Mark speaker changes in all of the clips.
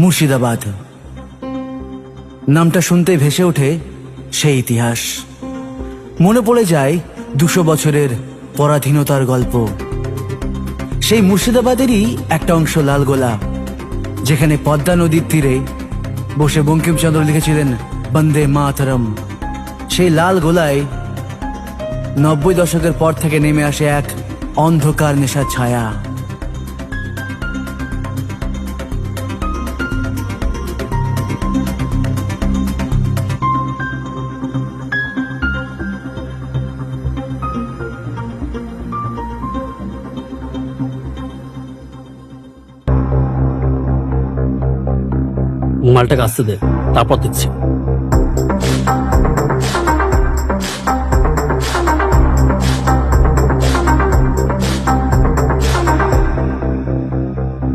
Speaker 1: মুর্শিদাবাদ। নামটা শুনতে ভেসে ওঠে সেই ইতিহাস। মনে পড়ে যায় দুশো বছরের পরাধীনতার গল্প। সেই মুর্শিদাবাদেরই একটা অংশ লালগোলা, যেখানে পদ্মা নদীর তীরে বসে বঙ্কিমচন্দ্র লিখেছিলেন, বন্দে মাতরম। সেই লাল গোলায় নব্বই দশকের পর থেকে নেমে আসে এক অন্ধকার নেশার ছায়া।
Speaker 2: মালটাকে আসতে দে, তারপর দিচ্ছি।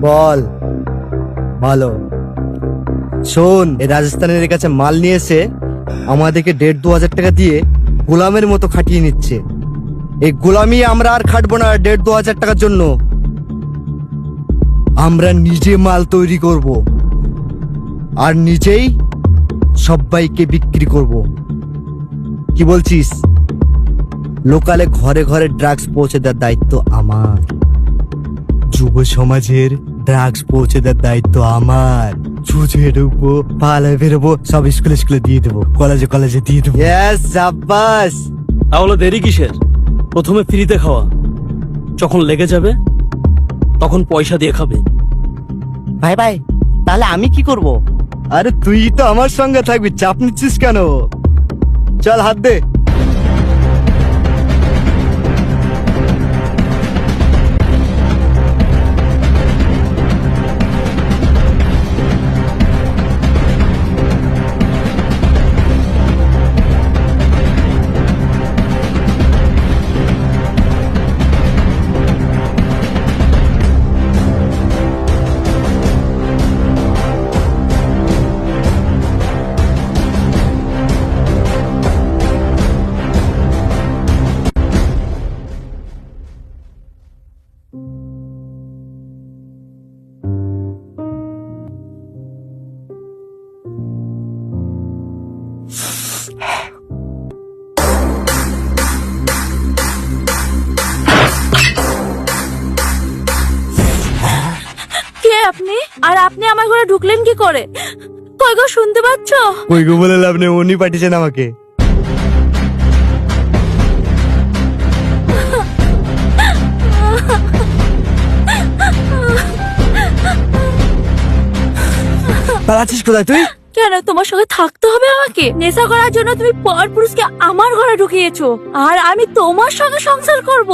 Speaker 3: বল। ভালো। শোন এই রাজস্থানের কাছে মাল নিয়ে এসে আমাদেরকে দেড় দু হাজার টাকা দিয়ে গোলামের মতো খাটিয়ে নিচ্ছে। এই গোলামি আমরা আর খাটবো না দেড় দু হাজার টাকার জন্য। আমরা নিজে মাল তৈরি করব। আর নিজেই সবাইকে বিক্রি করব। কি বলছিস? লোকালে ঘরে ঘরে ড্রাগস পৌঁছে দেওয়ার দায়িত্ব আমার। যুব সমাজের ড্রাগস পৌঁছে দেওয়ার দায়িত্ব আমার। ছুঁচে ঢুকবো পালায় বেরোবো সব স্কুলে স্কুলে দিয়ে দেবো কলেজে কলেজে দিয়ে দেবো। সাব্বাস
Speaker 2: তাহলে দেরি কিসের? প্রথমে ফ্রিতে খাওয়া। যখন লেগে যাবে তখন পয়সা দিয়ে খাবে।
Speaker 3: ভাই ভাই তাহলে আমি কি করব? আরে তুই তো আমার সঙ্গে থাকবি চাপ নিচ্ছিস কেন? চল হাত দে।
Speaker 4: করে? কই গো শুনতে পাচ্ছ?
Speaker 3: কই গো বলে লাভ নেই উনি পাঠিয়েছেন আমাকে। পালাচ্ছিস কোথায় তুই?
Speaker 4: কেন তোমার সঙ্গে থাকতে হবে আমাকে? নেশা করার জন্য তুমি পর পুরুষকে আমার ঘরে ঢুকিয়েছো। আর আমি তোমার সঙ্গে সংসার করব।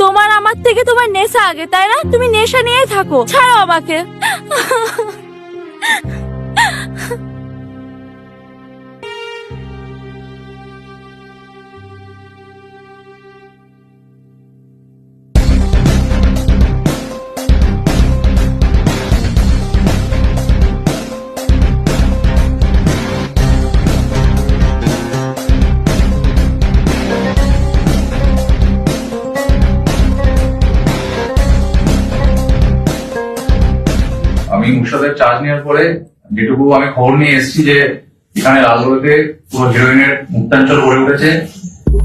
Speaker 4: তোমার আমার থেকে তোমার নেশা আগে তাই না? তুমি নেশা নিয়েই থাকো। ছাড়ো আমাকে। 啊哈，哈。
Speaker 5: আমি মুর্শিদাবাদের চার্জ নেওয়ার পরে যেটুকু আমি খবর নিয়ে এসেছি যে এখানে লালগড়তে পুরো হিরোইনের মুক্তাঞ্চল গড়ে উঠেছে।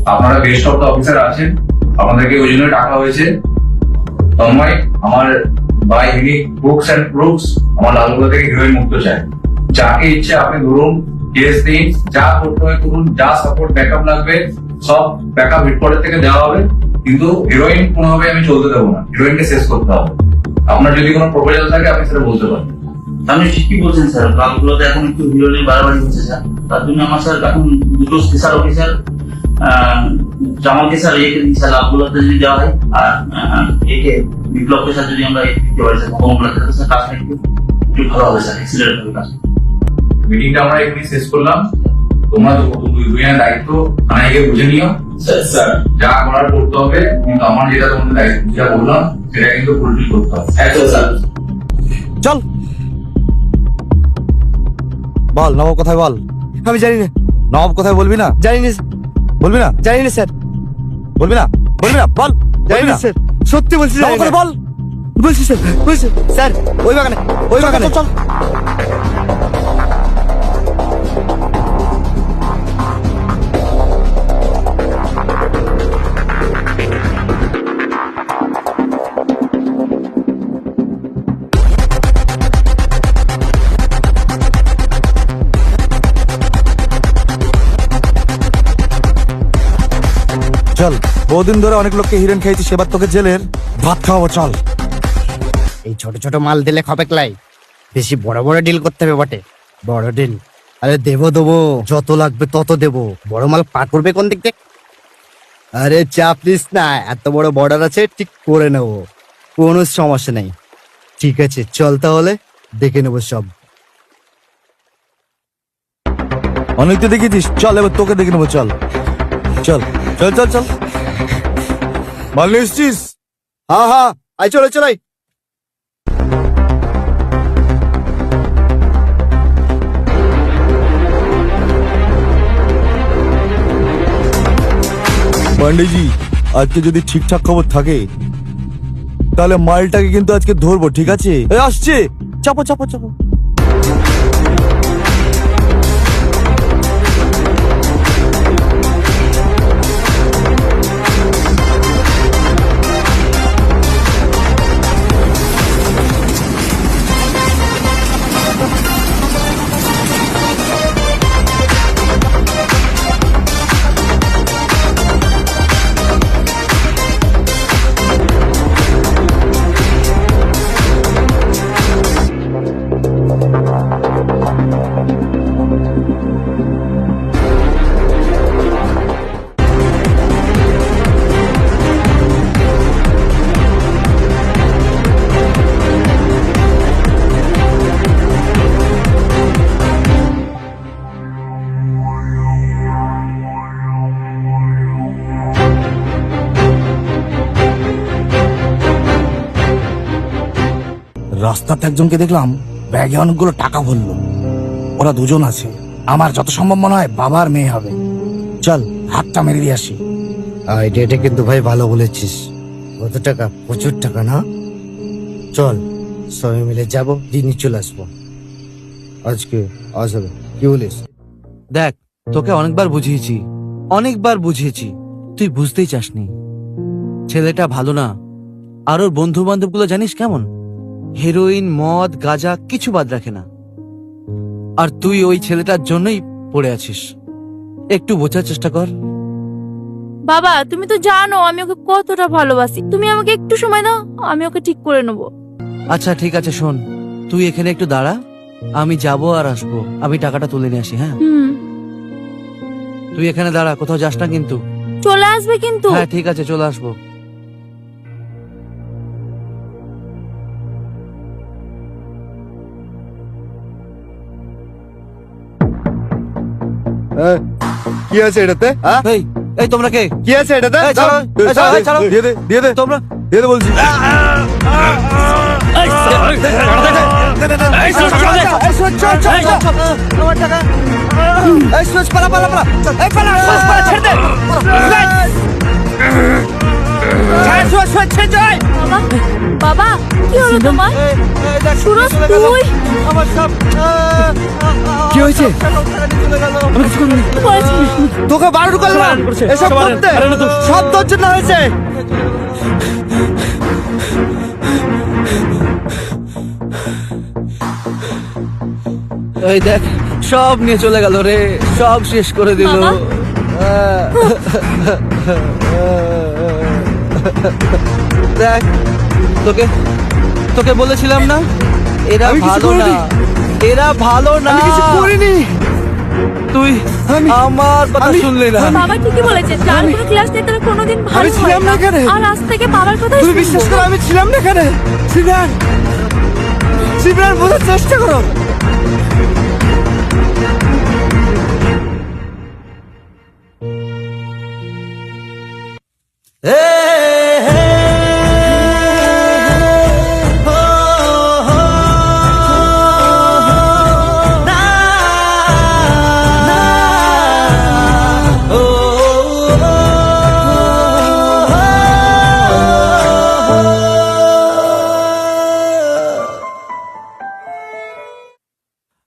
Speaker 5: আপনারা বেস্ট অফ দ্য অফিসার আছেন। আপনাদেরকে ওই জন্য ডাকা হয়েছে। তন্ময়, আমার by unique books and proofs আমার লালগড় থেকে হিরোইন মুক্ত চায়। যাকে ইচ্ছে আপনি ধরুন কেস দিন, যা করতে হয় করুন, যা সাপোর্ট ব্যাকআপ লাগবে, সব ব্যাকআপ হেডকোয়ার্টার থেকে দেওয়া হবে। কিন্তু হিরোইন কোনোভাবে আমি চলতে দেবো না। হিরোইনকে শেষ করতে হবে। আপনার যদি কোনো প্রপোজাল থাকে আপনি সেটা বলতে পারেন।
Speaker 6: আপনি ঠিকই বলছেন স্যার। ক্লাবগুলোতে এখন একটু হিরোইন বাড়াবাড়ি হচ্ছে স্যার। তার জন্য আমার স্যার এখন দুটো স্পেশাল অফিসার জামালকে স্যার একে স্যার লাভগুলোতে যদি দেওয়া হয় আর একে বিপ্লবকে স্যার যদি আমরা দিতে পারি স্যার কমগুলোতে স্যার কাজটা একটু একটু ভালো হবে স্যার এক্সিলেন্ট হবে কাজ।
Speaker 5: মিটিংটা আমরা এখানে শেষ করলাম। তোমরা দুই- দুজনের দায়িত্ব থানায় গিয়ে বুঝে নিও।
Speaker 6: স্যার
Speaker 5: যা করার করতে হবে কিন্তু আমার যেটা তোমাদের দায়িত্ব যেটা বললাম সেটা কিন্তু ফুলফিল করতে হবে।
Speaker 6: স্যার
Speaker 3: চল। বল নবাব কোথায় বল? আমি জানি না। নবাব কোথায় বলবি না? জানি না বলবি না? জানি না স্যার। বলবি না? বলবি না? বল। জানি না স্যার। সত্যি বলছি নবাব বল? বলছি স্যার। বলছি স্যার। ওই বাগানে ওই বাগানে। চল। বহুদিন ধরে অনেক লোককে হিরেন খাইছি সেবার তোকে জেলের ভাত খাওয়াবো চল।
Speaker 7: এই ছোট ছোট মাল দিলে খপে ক্লাই। বেশি বড় বড় ডিল করতে হবে বটে। বড় ডিল
Speaker 3: আরে দেবো দেবো যত লাগবে তত দেবো।
Speaker 7: বড় মাল পার করবে কোন দিক থেকে?
Speaker 3: আরে চাপ নিস না এত বড় বর্ডার আছে ঠিক করে নেব। কোনো সমস্যা নেই। ঠিক আছে চল তাহলে দেখে নেব সব। অনেক তো দেখেছিস চল এবার তোকে দেখে নেব চল। চল চল চল চল। নিয়ে এসছিস? হ্যাঁ হ্যাঁ আই চলে চলাই পান্ডেজি, আজকে যদি ঠিকঠাক খবর থাকে, তাহলে মালটাকে কিন্তু আজকে ধরবো, ঠিক আছে? আসছে। চাপো চাপো চাপো।
Speaker 8: রাস্তাতে একজনকে দেখলাম ব্যাগে অনেকগুলো টাকা ভরলো। ওরা দুজন আছে। আমার যত সম্ভব মনে হয় বাবার মেয়ে হবে। চল হাতটা মেরে দিয়ে আসি।
Speaker 3: আইডিয়াটা কিন্তু ভাই ভালো বলেছিস। কত টাকা? প্রচুর টাকা না? চল সবাই মিলে যাব দিনই চলে আসব। আজকে আসবে কি বলিস?
Speaker 1: দেখ তোকে অনেকবার বুঝিয়েছি। অনেকবার বুঝিয়েছি। তুই বুঝতেই চাসনি। ছেলেটা ভালো না। আর ওর বন্ধু বান্ধবগুলো জানিস কেমন? হেরোইন মদ গাজা কিছু বাদ রাখে না। আর তুই ওই ছেলেটার জন্যই পড়ে আছিস। একটু বোঝার চেষ্টা কর।
Speaker 4: বাবা তুমি তো জানো আমি ওকে কতটা ভালোবাসি। তুমি আমাকে একটু সময় দাও আমি ওকে ঠিক করে নেব।
Speaker 1: আচ্ছা ঠিক আছে শোন। তুই এখানে একটু দাঁড়া। আমি যাব আর আসব। আমি টাকাটা তুলে নিয়ে আসি হ্যাঁ? তুই এখানে দাঁড়া কোথাও যাস না কিন্তু।
Speaker 4: চলে আসবে কিন্তু।
Speaker 1: হ্যাঁ ঠিক আছে চলে আসব।
Speaker 3: কি আছে এটাতে হ্যাঁ
Speaker 1: এই এই তোমরা কে
Speaker 3: কি আছে এটাতে
Speaker 1: এই, ছাড়ো, এই, ছাড়ো, এই, ছাড়ো।
Speaker 3: দিয়ে দে দিয়ে দে
Speaker 1: তোমরা
Speaker 3: দিয়ে দে বলছি
Speaker 4: বাবা বাবা কি হলো তোমার? সুরজ তুই।
Speaker 3: কি হয়েছে? তোকে বারণ করলাম। এসব করতে সব তোর জন্য হয়েছে।
Speaker 1: এই দেখ সব নিয়ে চলে গেল রে সব শেষ করে দিল।
Speaker 4: বাবা?
Speaker 1: দেখ তোকে তোকে বলেছিলাম না? এরা ভালো না। এরা ভালো না।
Speaker 3: আমি কিছু করিনি।
Speaker 1: তুই আমার কথা শুনলি না।
Speaker 4: বাবা ঠিকই বলেছে কোনো ক্লাস নেই তারা কোনোদিন ভালো
Speaker 3: ছিলাম
Speaker 4: হয়
Speaker 3: না।
Speaker 4: আর আজ থেকে বাবার কথা
Speaker 3: তুমি বিশ্বাস করো আমি ছিলাম না এখানে। সিমরান সিমরান বোঝার চেষ্টা করো।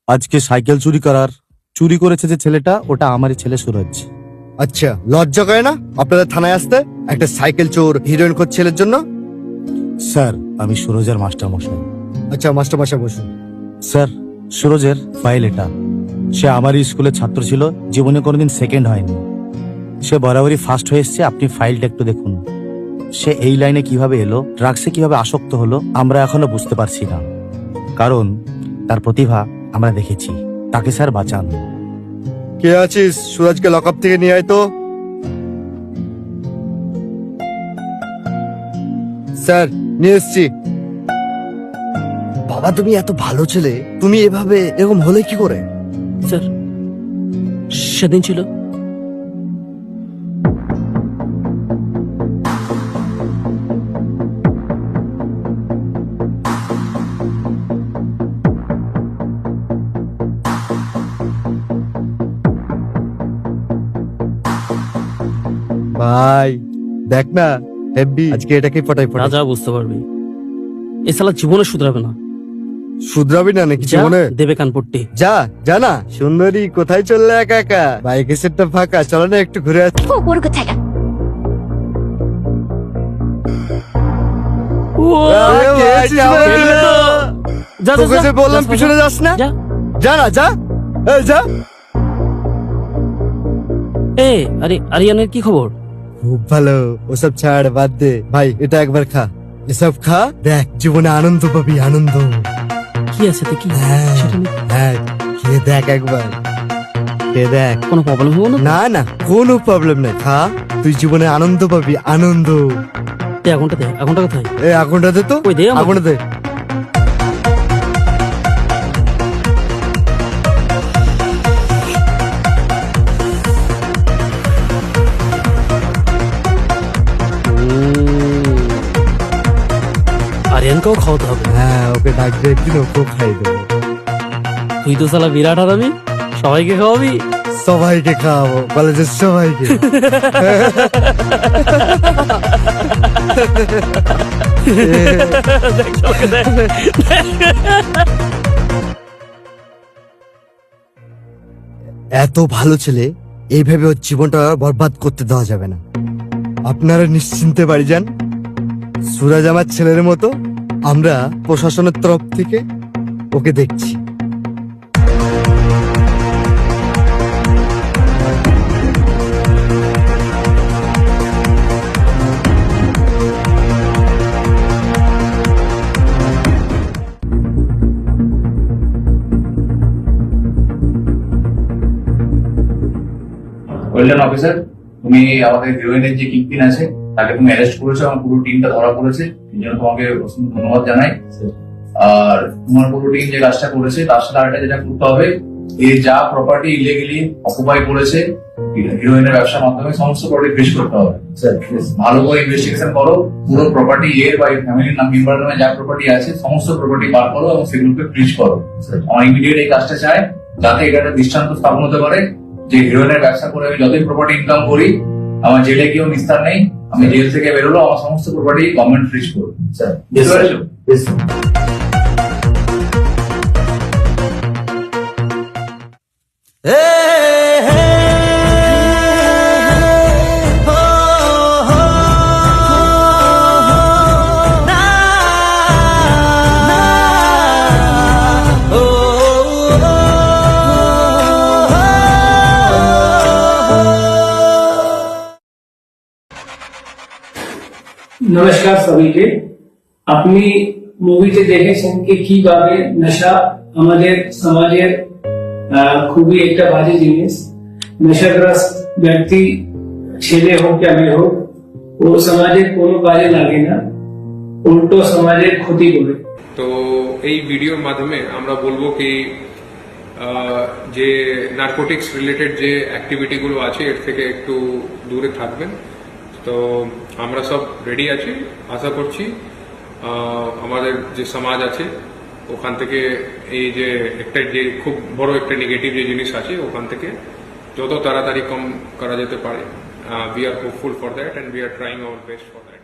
Speaker 8: আজকে সাইকেল চুরি করার চুরি করেছে যে ছেলেটা ওটা আমারই ছেলে সুরজ।
Speaker 3: আচ্ছা লজ্জা করে না? আপনাদের থানায় আসতে? একটা সাইকেল চোর হিরোইন খোঁজ ছেলের জন্য?
Speaker 8: স্যার আমি সুরজের মাস্টার মশাই
Speaker 3: আচ্ছা মাস্টার মশাই বসুন।
Speaker 8: স্যার সুরজের ফাইল এটা। সে আমারই স্কুলের ছাত্র ছিল জীবনে কোনোদিন সেকেন্ড হয়নি। সে বরাবরই ফার্স্ট হয়ে এসছে আপনি ফাইলটা একটু দেখুন। সে এই লাইনে কীভাবে এলো ড্রাগসে কীভাবে আসক্ত হলো আমরা এখনও বুঝতে পারছি না। কারণ তার প্রতিভা আমরা দেখেছি। তাকে স্যার বাঁচান।
Speaker 3: কে আছিস? সুরাজকে লকআপ থেকে নিয়ে আয় তো। স্যার নিয়ে এসছি। বাবা তুমি এত ভালো ছেলে তুমি এভাবে এরকম হলে কি করে?
Speaker 2: স্যার সেদিন ছিল
Speaker 3: দেখ না হেব্বি। আজকে এটাকে পটাই পটাই
Speaker 2: রাজা বুঝতে পারবি। এ সালা জীবনে শুধরাবে না।
Speaker 3: শুধরাবি না নাকি
Speaker 2: যা,
Speaker 3: জীবনে?
Speaker 2: দেবে কানপট্টি।
Speaker 3: যা যা না। সুন্দরী কোথায় চললে একা একা? বাইকের সেটটা ফাঁকা চলো না একটু ঘুরে আসি।
Speaker 4: ওর কোথায়।
Speaker 2: যা, যা, যা,
Speaker 3: যে বললাম পিছনে যাস না?
Speaker 2: যা।
Speaker 3: যা না যা। এই যা।
Speaker 2: এ আরে আরিয়ানের কি খবর?
Speaker 3: খুব ভালো। ওসব ছাড় বাদ দে। ভাই এটা একবার খা। এসব খা দেখ জীবনে আনন্দ পাবি আনন্দ।
Speaker 2: কি আছে তে কি
Speaker 3: হ্যাঁ হ্যাঁ খেয়ে দেখ একবার। খেয়ে দেখ।
Speaker 2: কোনো প্রবলেম হবে না?
Speaker 3: না না কোনো প্রবলেম নেই। খা তুই জীবনে আনন্দ পাবি আনন্দ।
Speaker 2: আগুনটা দে আগুনটা কোথায়?
Speaker 3: এই আগুনটা দে তো।
Speaker 2: ওই দে।
Speaker 3: আগুনটা দে।
Speaker 2: আরিয়ানকেও খাওয়াতে হবে।
Speaker 3: হ্যাঁ ওকে ডাকবে একদিন ওকেও খাই দেবো।
Speaker 2: তুই তো সালা বিরাট আরামি সবাইকে খাওয়াবি?
Speaker 3: সবাইকে খাওয়াবো কলেজের সবাইকে। এত ভালো ছেলে এইভাবে ওর জীবনটা বরবাদ করতে দেওয়া যাবে না। আপনারা নিশ্চিন্তে বাড়ি যান। সুরাজ আমার ছেলের মতো। আমরা প্রশাসনের তরফ থেকে ওকে দেখছি।
Speaker 5: বললেন, অফিসার, তুমি আমাদের হিরোইনের যে কিংপিন আছে, তাকে তুমি অ্যারেস্ট করেছ আমার পুরো টিমটা ধরা পড়েছে। এই জন্য তোমাকে অসংখ্য ধন্যবাদ জানাই। আর তোমার পুরো টিম যে কাজটা করেছে তার সাথে আরেকটা যেটা করতে হবে এ যা প্রপার্টি ইলিগেলি অকুপাই করেছে হিরোইনের ব্যবসার মাধ্যমে সমস্ত প্রপার্টি ফ্রিজ করতে হবে। ভালো করে ইনভেস্টিগেশন করো পুরো প্রপার্টি এর বা ফ্যামিলির নাম মেম্বার নামে যা প্রপার্টি আছে সমস্ত প্রপার্টি বার করো এবং সেগুলোকে ফ্রিজ করো। আমার ইমিডিয়েট এই কাজটা চাই যাতে এটা একটা দৃষ্টান্ত স্থাপন হতে পারে যে হিরোইনের ব্যবসা করে আমি যতই প্রপার্টি ইনকাম করি আমার জেলে কেউ নিস্তার নেই আমি জেল থেকে বেরোলো আমার সমস্ত প্রপার্টি গভর্নমেন্ট ফ্রিজ করব বুঝতে পেরেছ
Speaker 9: নমস্কার সবাইকে আপনি মুভিতে দেখেছেন কি কীভাবে নেশা আমাদের সমাজের আহ, খুবই একটা বাজে জিনিস নেশাগ্রস্ত ব্যক্তি ছেলে হোক বা মেয়ে হোক ও সমাজের কোনো কাজে লাগে না উল্টো সমাজের ক্ষতি করে
Speaker 10: তো এই ভিডিওর মাধ্যমে আমরা বলব কি আহ, যে নার্কোটিক্স রিলেটেড যে অ্যাক্টিভিটিগুলো আছে এর থেকে একটু দূরে থাকবেন তো আমরা সব রেডি আছি, আশা করছি আমাদের যে সমাজ আছে, ওখান থেকে এই যে একটা যে খুব বড় একটা নেগেটিভ যে জিনিস আছে, ওখান থেকে যত তাড়াতাড়ি কম করা যেতে পারে we are hopeful for that and we are trying our best for that